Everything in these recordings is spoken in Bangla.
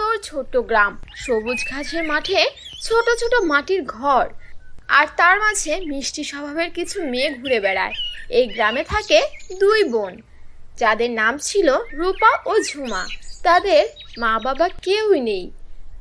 সুন্দর ছোট্ট গ্রাম। সবুজ ঘাসের মাঠে ছোট ছোট মাটির ঘর। আর তার মাঝে মিষ্টি স্বভাবের কিছু মেয়ে ঘুরে বেড়ায়। এই গ্রামে থাকে দুই বোন। যাদের নাম ছিল রূপা ও ঝুমা। তাদের মা বাবা কেউই নেই।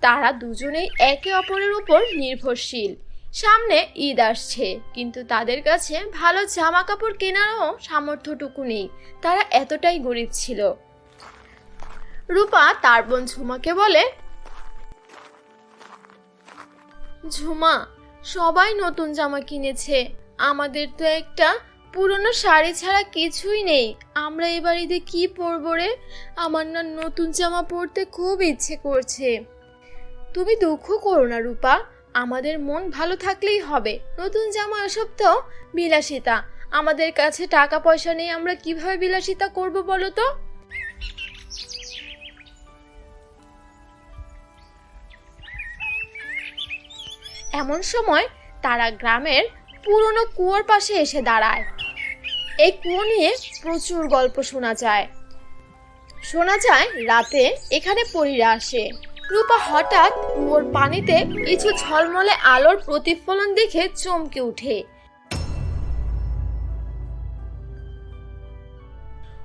তারা দুজনেই একে অপরের উপর নির্ভরশীল। সামনে ঈদ আসছে, কিন্তু তাদের কাছে ভালো জামা কাপড় কেনারও সামর্থ্যটুকু নেই। তারা এতটাই গরিব ছিল। রূপা তার বোন ঝুমাকে বলে, ঝুমা, সবাই নতুন জামা কিনেছে। আমাদের তো একটা পুরনো শাড়ি ছাড়া কিছুই নেই। আমরা এবার ঈদে কি পরবো রে? আমার না নতুন জামা পরতে খুব ইচ্ছে করছে। তুমি দুঃখ করো না রূপা, আমাদের মন ভালো থাকলেই হবে। নতুন জামা এসব তো বিলাসিতা। আমাদের কাছে টাকা পয়সা নেই, আমরা কীভাবে বিলাসিতা করব বলো তো? এমন সময় তারা গ্রামের পুরনো কুয়োর পাশে এসে দাঁড়ায়। এই কুয়ো নিয়ে প্রচুর গল্প শোনা যায়। শোনা যায় রাতে এখানে পরীরা আসে। রূপা হঠাৎ কুয়োর পানিতে কিছু ঝলমলে আলোর প্রতিফলন দেখে চমকে উঠে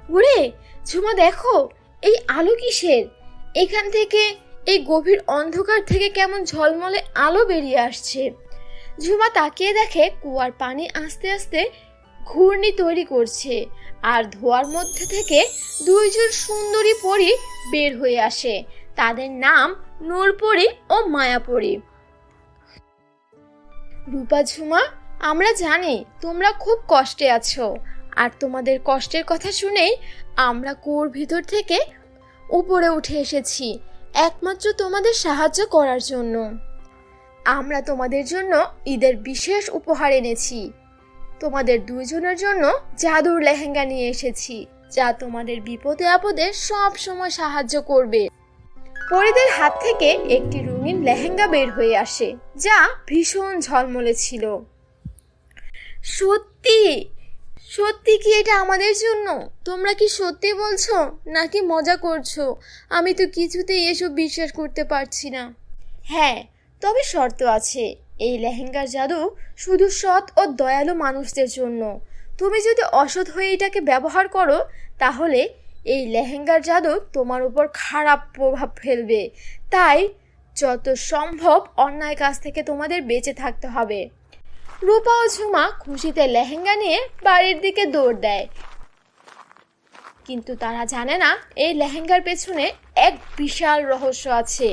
ওরে, ঝুমা দেখো, এই আলো কিসের? এখান থেকে এই গভীর অন্ধকার থেকে কেমন ঝলমলে আলো বেরিয়ে আসছে। ঝুমা তাকিয়ে দেখে কুয়ার পানি আস্তে আস্তে ঘূর্ণি তৈরি করছে আর ধোয়ার মধ্যে থেকে দুইজন সুন্দরী পরী বের হয়ে আসে। তাদের নাম নূরপরি ও মায়াপরি। রূপা, ঝুমা, আমরা জানি তোমরা খুব কষ্টে আছো আর তোমাদের কষ্টের কথা শুনেই আমরা কুয়োর ভিতর থেকে উপরে উঠে এসেছি। একমাত্র তোমাদের সাহায্য করার জন্য। আমরা তোমাদের জন্য ঈদের বিশেষ উপহার এনেছি। তোমাদের দুইজনের জন্য জাদুর লেহেঙ্গা নিয়ে এসেছি, যা তোমাদের বিপদে আপদে সব সময় সাহায্য করবে। পরিদের হাত থেকে একটি রঙিন লেহেঙ্গা বের হয়ে আসে, যা ভীষণ ঝলমলে ছিল। সত্যি! সত্যি কি এটা আমাদের জন্য? তোমরা কি সত্যি বলছো, নাকি মজা করছ? আমি তো কিছুতেই এসব বিশ্বাস করতে পারছি না। হ্যাঁ তবে শর্ত আছে। এই লেহেঙ্গার জাদু শুধু সৎ ও দয়ালু মানুষদের জন্য। তুমি যদি অসৎ হয়ে এটাকে ব্যবহার করো, তাহলে এই লেহেঙ্গার জাদু তোমার উপর খারাপ প্রভাব ফেলবে। তাই যত সম্ভব অন্যায় কাজ থেকে তোমাদের বেঁচে থাকতে হবে। রূপা ও ঝুমা খুশিতে লেহেঙ্গা নিয়ে বাড়ির দিকে দৌড় দেয়। কিন্তু তারা জানে না, এই লেহেঙ্গার পেছনে এক বিশাল রহস্য আছে।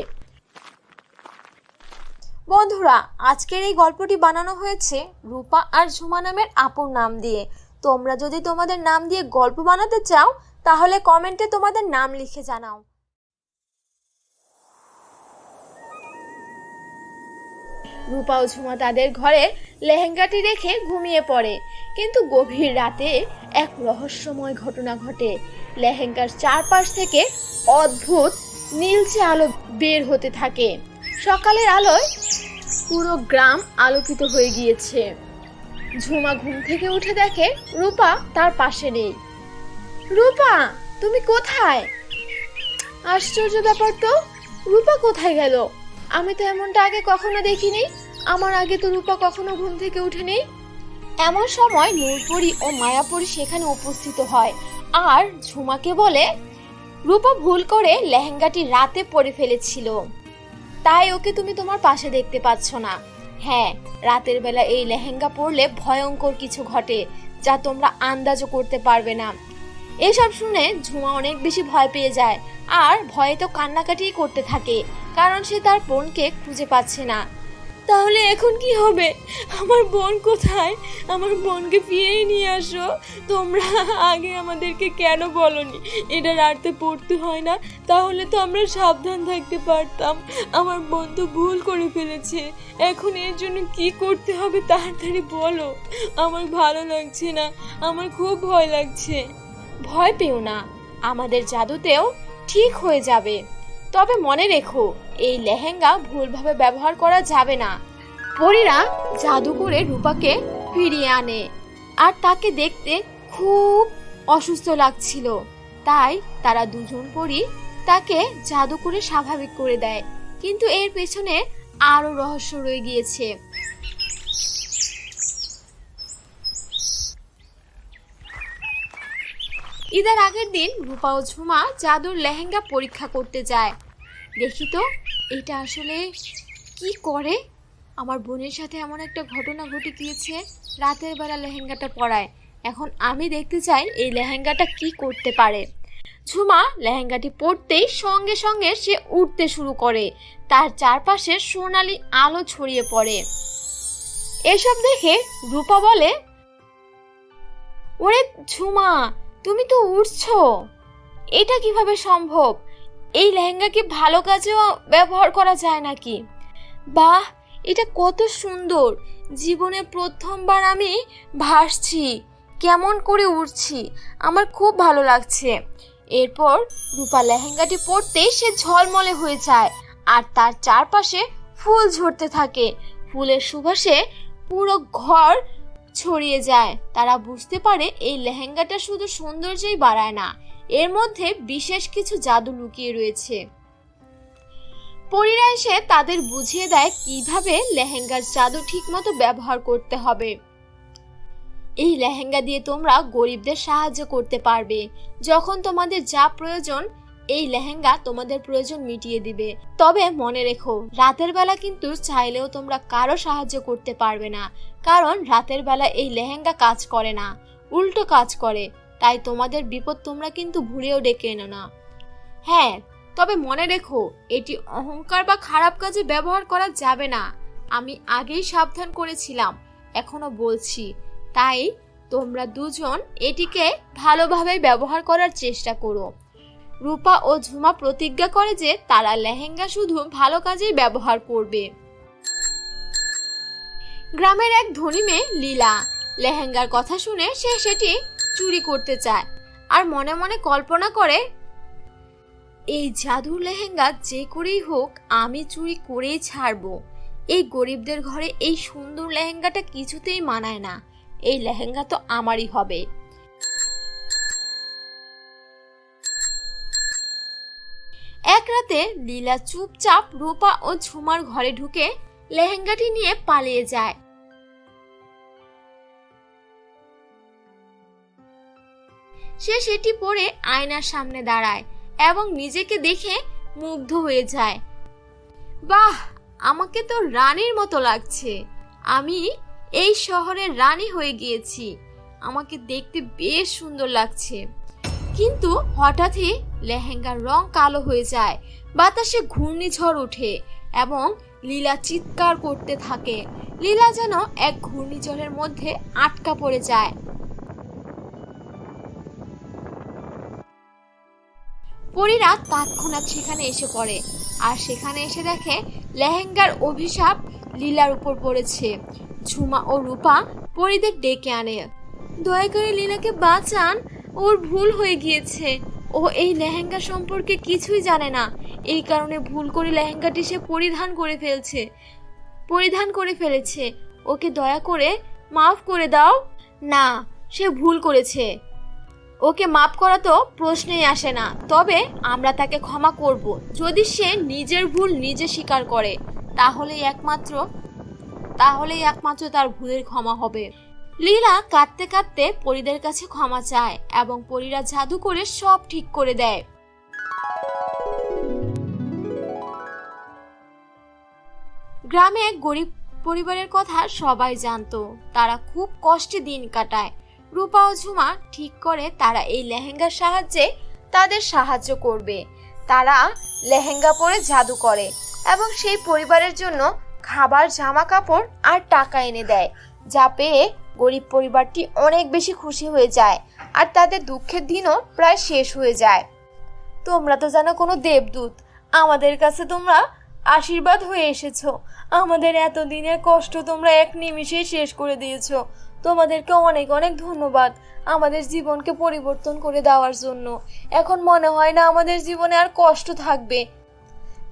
বন্ধুরা, আজকের এই গল্পটি বানানো হয়েছে রূপা আর ঝুমা নামের আপন নাম দিয়ে। তোমরা যদি তোমাদের নাম দিয়ে গল্প বানাতে চাও, তাহলে কমেন্টে তোমাদের নাম লিখে জানাও। রূপা ও ঝুমা তাদের ঘরে লেহেঙ্গাটি রেখে ঘুমিয়ে পড়ে। কিন্তু গভীর রাতে এক রহস্যময় ঘটনা ঘটে। লেহেঙ্গার চারপাশ থেকে অদ্ভুত নীলচে আলো বের হতে থাকে। সকালের আলোয় পুরো গ্রাম আলোকিত হয়ে গিয়েছে। ঝুমা ঘুম থেকে উঠে দেখে রূপা তার পাশে নেই। রূপা, তুমি কোথায়? আশ্চর্য ব্যাপার তো, রূপা কোথায় গেল? আমি তো এমনটা আগে কখনো দেখিনি। আমার আগে তো রূপা কখনো ঘুম থেকে উঠেনি। এমন সময় নূরপরি ও মায়াপুরি সেখানে উপস্থিত হয়। আর ঝুমাকে বলে, রূপা ভুল করে লেহেঙ্গাটি রাতে পরে ফেলেছিল। তাই ওকে তুমি তোমার পাশে দেখতে পাচ্ছ না। হ্যাঁ রাতের বেলা এই লেহেঙ্গা পরলে ভয়ঙ্কর কিছু ঘটে, যা তোমরা আন্দাজও করতে পারবে না। এসব শুনে ঝুমা অনেক বেশি ভয় পেয়ে যায়। আর ভয়ে তো কান্নাকাটিই করতে থাকে, কারণ সে তার বোনকে খুঁজে পাচ্ছে না। তাহলে এখন কি হবে? আমার বোন কোথায়? আমার বোনকে ফিরিয়ে নিয়ে আসো। তোমরা আগে আমাদেরকে কেন বলনি? এটা রাতে পড়তে হয় না, তাহলে তো আমরা সাবধান থাকতে পারতাম। আমার বোন তো ভুল করে ফেলেছে। এখন এর জন্য কি করতে হবে তাড়াতাড়ি বলো। আমার ভালো লাগছে না, আমার খুব ভয় লাগছে। ভয় পেও না, আমাদের জাদুতেও ঠিক হয়ে যাবে। তবে মনে রেখো, এই লেহেঙ্গা ভুলভাবে ব্যবহার করা যাবে না। পরীরা জাদু করে রূপাকে ফিরিয়ে আনে, আর তাকে দেখতে খুব অসুস্থ লাগছিল। তাই তারা দুজন পরী তাকে জাদু করে স্বাভাবিক করে দেয়। কিন্তু এর পেছনে আরও রহস্য রয়ে গিয়েছে। ঈদের আগের দিন রূপা ও ঝুমা জাদুর লেহেঙ্গা পরীক্ষা করতে যায়। দেখি তো, এটা আসলে কি করে? আমার বোনের সাথে এমন একটা ঘটনা ঘটে গিয়েছে রাতের বেলা লেহেঙ্গাটা পরায়। এখন আমি দেখতে চাই এই লেহেঙ্গাটা কি করতে পারে। ঝুমা লেহেঙ্গাটি পরতেই সঙ্গে সঙ্গে সে উঠতে শুরু করে। তার চারপাশে সোনালি আলো ছড়িয়ে পড়ে। এসব দেখে রূপা বলে, ওরে ঝুমা তুমি তো উঠছো এটা কীভাবে সম্ভব? এই লেহেঙ্গাকে ভালো কাজেও ব্যবহার করা যায় নাকি? বাহ, এটা কত সুন্দর। জীবনে প্রথমবার আমি ভাসছি। কেমন করে উঠছি আমার খুব ভালো লাগছে। এরপর রূপা লেহেঙ্গাটি পরতেই সে ঝলমলে হয়ে যায়, আর তার চারপাশে ফুল ঝরতে থাকে। ফুলের সুবাসে পুরো ঘর ছড়িয়ে যায়। তারা বুঝতে পারে এই লেহেঙ্গাটা শুধু সৌন্দর্যই বাড়ায় না, এর মধ্যে বিশেষ কিছু জাদু লুকিয়ে রয়েছে। পরীরা এসে তাদের বুঝিয়ে দেয় কীভাবে লেহেঙ্গার জাদু ঠিকমতো ব্যবহার করতে হবে। এই লেহেঙ্গা দিয়ে তোমরা গরিবদের সাহায্য করতে পারবে। যখন তোমাদের যা প্রয়োজন এই লেহেঙ্গা তোমাদের প্রয়োজন মিটিয়ে দিবে। তবে মনে রেখো, রাতের বেলা কিন্তু চাইলেও তোমরা কারও সাহায্য করতে পারবে না, কারণ রাতের বেলা এই লেহেঙ্গা কাজ করে না, উল্টো কাজ করে, তাই তোমাদের বিপদ তোমরা কিন্তু ভুলেও ডেকে এনো না। হ্যাঁ তবে মনে রেখো, এটি অহংকার বা খারাপ কাজে ব্যবহার করা যাবে না। আমি আগেই সাবধান করেছিলাম, এখনও বলছি। তাই তোমরা দুজন এটিকে ভালোভাবে ব্যবহার করার চেষ্টা করো। রূপা ও ঝুমা প্রতিজ্ঞা করে যে তারা লেহেঙ্গা শুধু ভালো কাজেই ব্যবহার করবে। গ্রামের এক ধনী মেয়ে লীলা লেহেঙ্গার কথা শুনে সে সেটি চুরি করতে চায় আর মনে মনে কল্পনা করে, এই জাদুর লেহেঙ্গা যে করেই হোক আমি চুরি করেই ছাড়বো। এই গরিবদের ঘরে এই সুন্দর লেহেঙ্গাটা কিছুতেই মানায় না। এই লেহেঙ্গা তো আমারই হবে। এক রাতে লীলা চুপচাপ রূপা ও ঝুমার ঘরে ঢুকে লেহেঙ্গাটি নিয়ে পালিয়ে যায়। সে সেটি পরে আয়নার সামনে দাঁড়ায় এবং নিজেকে দেখে মুগ্ধ হয়ে যায়। বাহ, আমাকে তো রানীর মতো লাগছে। আমি এই শহরের রানী হয়ে গিয়েছি। আমাকে দেখতে বেশ সুন্দর লাগছে। কিন্তু হঠাৎই লেহেঙ্গার রং কালো হয়ে যায়, বাতাসে ঘূর্ণিঝড় ওঠে এবং লীলা চিৎকার করতে থাকে। লীলা যেন এক ঘূর্ণিঝড়ের মধ্যে আটকা পড়ে যায়। পরীরা তৎক্ষণাৎ সেখানে এসে পড়ে আর সেখানে এসে দেখে লেহেঙ্গার অভিশাপ লীলার উপর পড়েছে। ঝুমা ও রূপা পরীদের ডেকে আনে। দয়া করে লীলাকে বাঁচান ওর ভুল হয়ে গিয়েছে। ও এই লেহেঙ্গা সম্পর্কে কিছুই জানে না। এই কারণে ভুল করে লেহেঙ্গাটি সে পরিধান করে ফেলছে। পরিধান করে ফেলেছে। ওকে দয়া করে মাফ করে দাও। না, সে ভুল করেছে। ওকে মাপ করা তো প্রশ্নেই আসে না। তবে আমরা তাকে ক্ষমা করব। যদি সে নিজের ভুল নিজে স্বীকার করে, তাহলেই একমাত্র তাহলেই একমাত্র তার ভুলের ক্ষমা হবে। লীলা কাঁদতে কাঁদতে পরীদের কাছে ক্ষমা চায় এবং পরীরা জাদু করে সব ঠিক করে দেয়। গ্রামে গরিব পরিবারের কথা সবাই জানতো। তারা খুব কষ্টে দিন কাটায়। রূপা ও ঝুমা ঠিক করে তারা এই লেহেঙ্গার সাহায্যে তাদের সাহায্য করবে। তারা লেহেঙ্গা পরে জাদু করে এবং সেই পরিবারের জন্য খাবার জামা কাপড় আর টাকা এনে দেয়, যা পেয়ে গরিব পরিবারটি অনেক বেশি খুশি হয়ে যায় আর তাদের দুঃখের দিনও প্রায় শেষ হয়ে যায়। তোমরা তো জানো কোনো দেবদূত, আমাদের কাছে তোমরা আশীর্বাদ হয়ে এসেছ। আমাদের এতদিনের কষ্ট তোমরা এক নিমিষেই শেষ করে দিয়েছ। তোমাদেরকে অনেক অনেক ধন্যবাদ আমাদের জীবনকে পরিবর্তন করে দেওয়ার জন্য। এখন মনে হয় না আমাদের জীবনে আর কষ্ট থাকবে।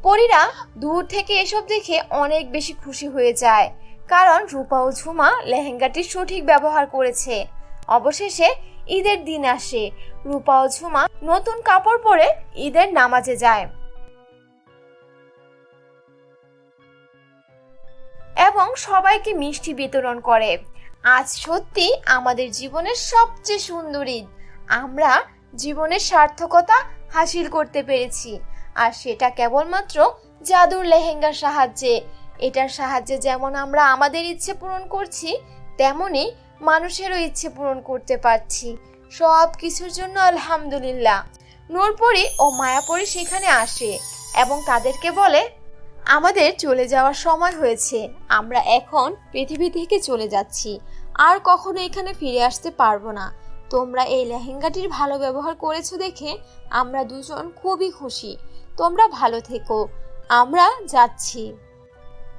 পরীরা দূর থেকে এসব দেখে অনেক বেশি খুশি হয়ে যায়। কারণ রূপা ও ঝুমা লেহেঙ্গাটির সঠিক ব্যবহার করেছে। অবশেষে ঈদের দিন আসে। রূপা ও ঝুমা নতুন কাপড় পরে ঈদের নামাজে যায়। এবং সবাইকে মিষ্টি বিতরণ করে। আজ সত্যি আমাদের জীবনের সবচেয়ে সুন্দর ঈদ। আমরা জীবনের সার্থকতা হাসিল করতে পেরেছি। আর সেটা কেবলমাত্র জাদুর লেহেঙ্গার সাহায্যে। এটার সাহায্যে যেমন আমরা আমাদের ইচ্ছে পূরণ করছি, তেমনি মানুষেরও ইচ্ছে পূরণ করতে পারছি। সব কিছুর জন্য আলহামদুলিল্লাহ। নূরপরি ও মায়াপরি সেখানে আসে এবং তাদেরকে বলে, আমাদের চলে যাওয়ার সময় হয়েছে। আমরা এখন পৃথিবী থেকে চলে যাচ্ছি। আর কখনো এখানে ফিরে আসতে পারব না। তোমরা এই লেহেঙ্গাটির ভালো ব্যবহার করেছ দেখে আমরা দুজন খুবই খুশি। তোমরা ভালো থেকো। আমরা যাচ্ছি।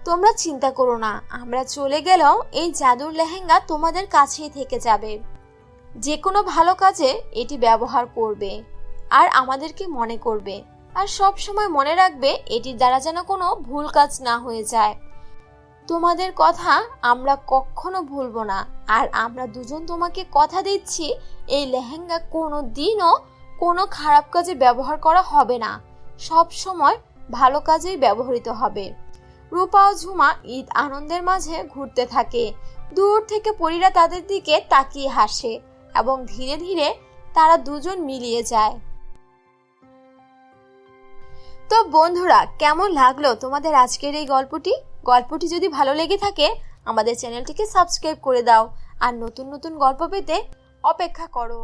তোমরা চিন্তা করো না, আমরা চলে গেলেও এই জাদুর লেহেঙ্গা তোমাদের কাছেই থেকে যাবে। যে কোনো ভালো কাজে এটি ব্যবহার করবে, আর আমাদেরকে মনে করবে, আর সব সময় মনে রাখবে এটির দ্বারা যেন কোনো ভুল কাজ না হয়ে যায়। তোমাদের কথা আমরা কখনো ভুলবো না, আর আমরা দুজন তোমাকে কথা দিচ্ছি, এই লেহেঙ্গা কোনো দিনও কোনো খারাপ কাজে ব্যবহার করা হবে না, সব সময় ভালো কাজেই ব্যবহৃত হবে। রূপা ও ঝুমা ঈদ আনন্দের মাঝে ঘুরতে থাকে। দূর থেকে পরীরা তাদের দিকে তাকিয়ে হাসে এবং ধীরে ধীরে তারা দুজন মিলিয়ে যায়। তো বন্ধুরা, কেমন লাগল তোমাদের আজকের এই গল্পটি? গল্পটি যদি ভালো লেগে থাকে, আমাদের চ্যানেলটিকে সাবস্ক্রাইব করে দাও আর নতুন নতুন গল্প পেতে অপেক্ষা করো।